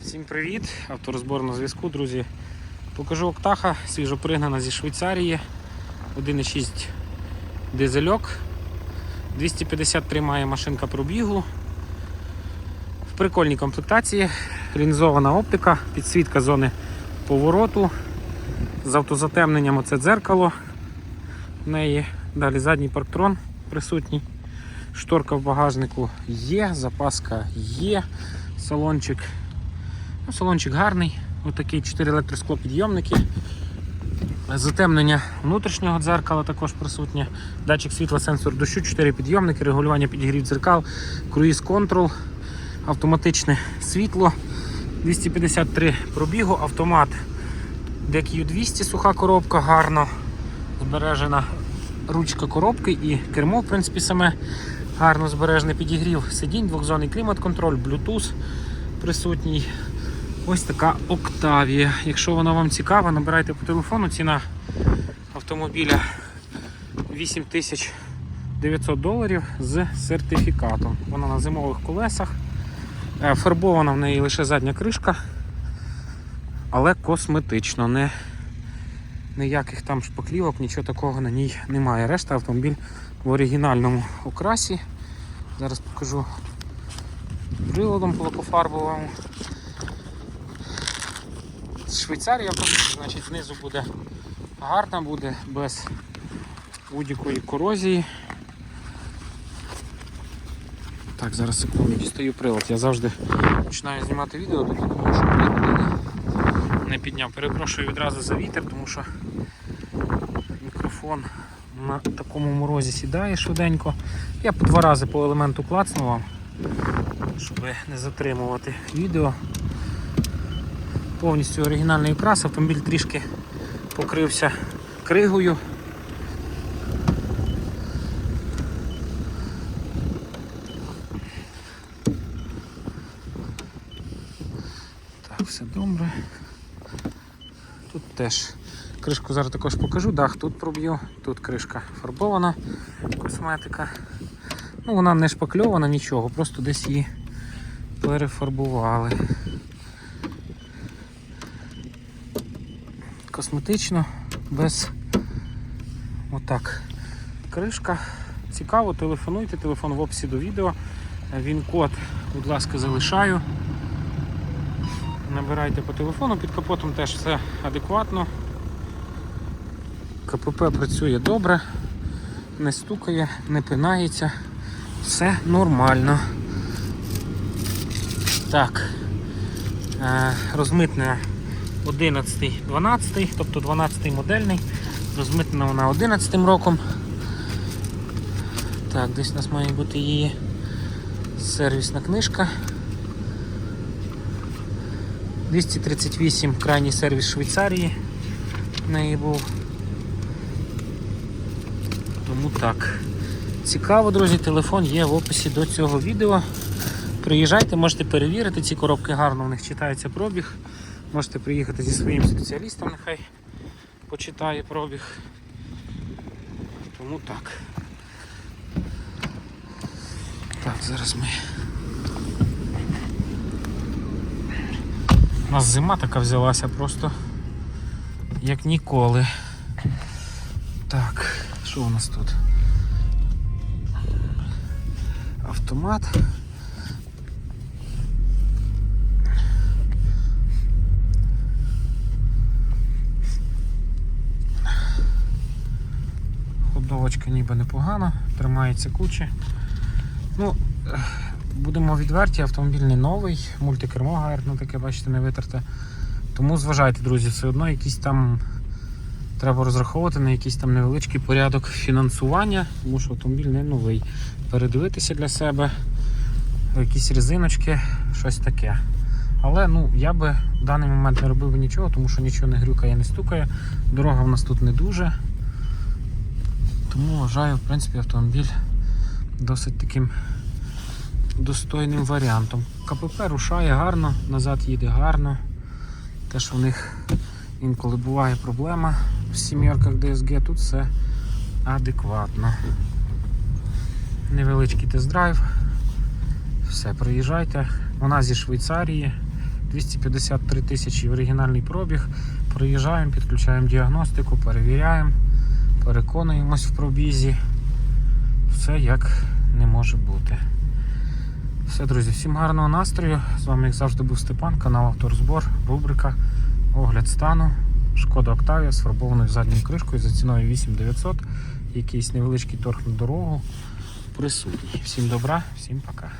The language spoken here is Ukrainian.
Всім привіт! Авторозбор на зв'язку, друзі. Покажу Октаха, свіжопригнана зі Швейцарії. 1,6 дизельок. 253 має машинка пробігу. В прикольній комплектації. Лінзована оптика, підсвітка зони повороту. З автозатемненням оце дзеркало. В неї далі задній парктрон присутній. Шторка в багажнику є, запаска є, салончик Салончик гарний, отакий 4 електросклопідйомники. Затемнення внутрішнього дзеркала також присутнє. Датчик світла, сенсор дощу, 4 підйомники, регулювання підігрів дзеркал, круїз контрол, автоматичне світло, 253 пробігу, автомат DQ200, суха коробка, гарно збережена ручка коробки і кермо, в принципі, саме гарно збережений підігрів сидінь, двохзонний клімат-контроль, Bluetooth присутній. Ось така Октавія. Якщо вона вам цікава, набирайте по телефону. Ціна автомобіля 8900 доларів з сертифікатом. Вона на зимових колесах. Е, Фарбована в неї лише задня кришка, але косметично. Не, ніяких там шпаклівок, нічого такого на ній немає. Решта автомобіль в оригінальному окрасі. Зараз покажу приладом лакофарбовому. Швейцарія, значить, знизу буде гарна, буде без будь-якої корозії. Так, зараз секунду, дістаю прилад. Я завжди починаю знімати відео, тоді думаю, що прилад не, підняв. Перепрошую відразу за вітер, тому що мікрофон на такому морозі сідає швиденько. Я по два рази по елементу клацну вам, щоб не затримувати відео повністю оригінальний окрас, автомобіль трішки покрився кригою. Так, все добре. Тут теж кришку зараз також покажу, дах тут проб'ю, тут кришка фарбована, косметика. Ну, вона не шпакльована, нічого, просто десь її перефарбували. Косметично, без отак. Кришка. Цікаво, телефонуйте, телефон в описі до відео. Він код, будь ласка, залишаю. Набирайте по телефону, під капотом теж все адекватно. КПП працює добре, не стукає, не пинається, все нормально. Так, е, розмитнення 11, 12, тобто 12 модельний, розмитнена вона 11 роком. Так, десь у нас має бути її сервісна книжка. 238 крайній сервіс Швейцарії в неї був. Тому так. Цікаво, друзі, телефон є в описі до цього відео. Приїжджайте, можете перевірити, ці коробки гарно в них читається пробіг. Можете приїхати зі своїм спеціалістом, нехай почитає пробіг. Тому так. Так, зараз ми. У нас зима така взялася просто як ніколи. Так, що у нас тут? Автомат. Ходовочка ніби непогана, тримається кучі. Ну, будемо відверті, автомобіль не новий, мультикермо гарно таке, бачите, не витерте. Тому зважайте, друзі, все одно якісь там треба розраховувати на якийсь там невеличкий порядок фінансування, тому що автомобіль не новий. Передивитися для себе, якісь резиночки, щось таке. Але ну, я би в даний момент не робив нічого, тому що нічого не грюкає, не стукає. Дорога в нас тут не дуже. Тому вважаю, в принципі, автомобіль досить таким достойним варіантом. КПП рушає гарно, назад їде гарно. Те, що в них інколи буває проблема в сім'ярках DSG, тут все адекватно. Невеличкий тест-драйв. Все, приїжджайте. Вона зі Швейцарії. 253 тисячі оригінальний пробіг. Проїжджаємо, підключаємо діагностику, перевіряємо, переконуємось в пробізі. Все як не може бути. Все, друзі, всім гарного настрою. З вами, як завжди, був Степан, канал Авторозбор, рубрика Огляд стану. Шкода Октавія з фарбованою задньою кришкою за ціною 8900. Якийсь невеличкий торг на дорогу присутній. Всім добра, всім пока.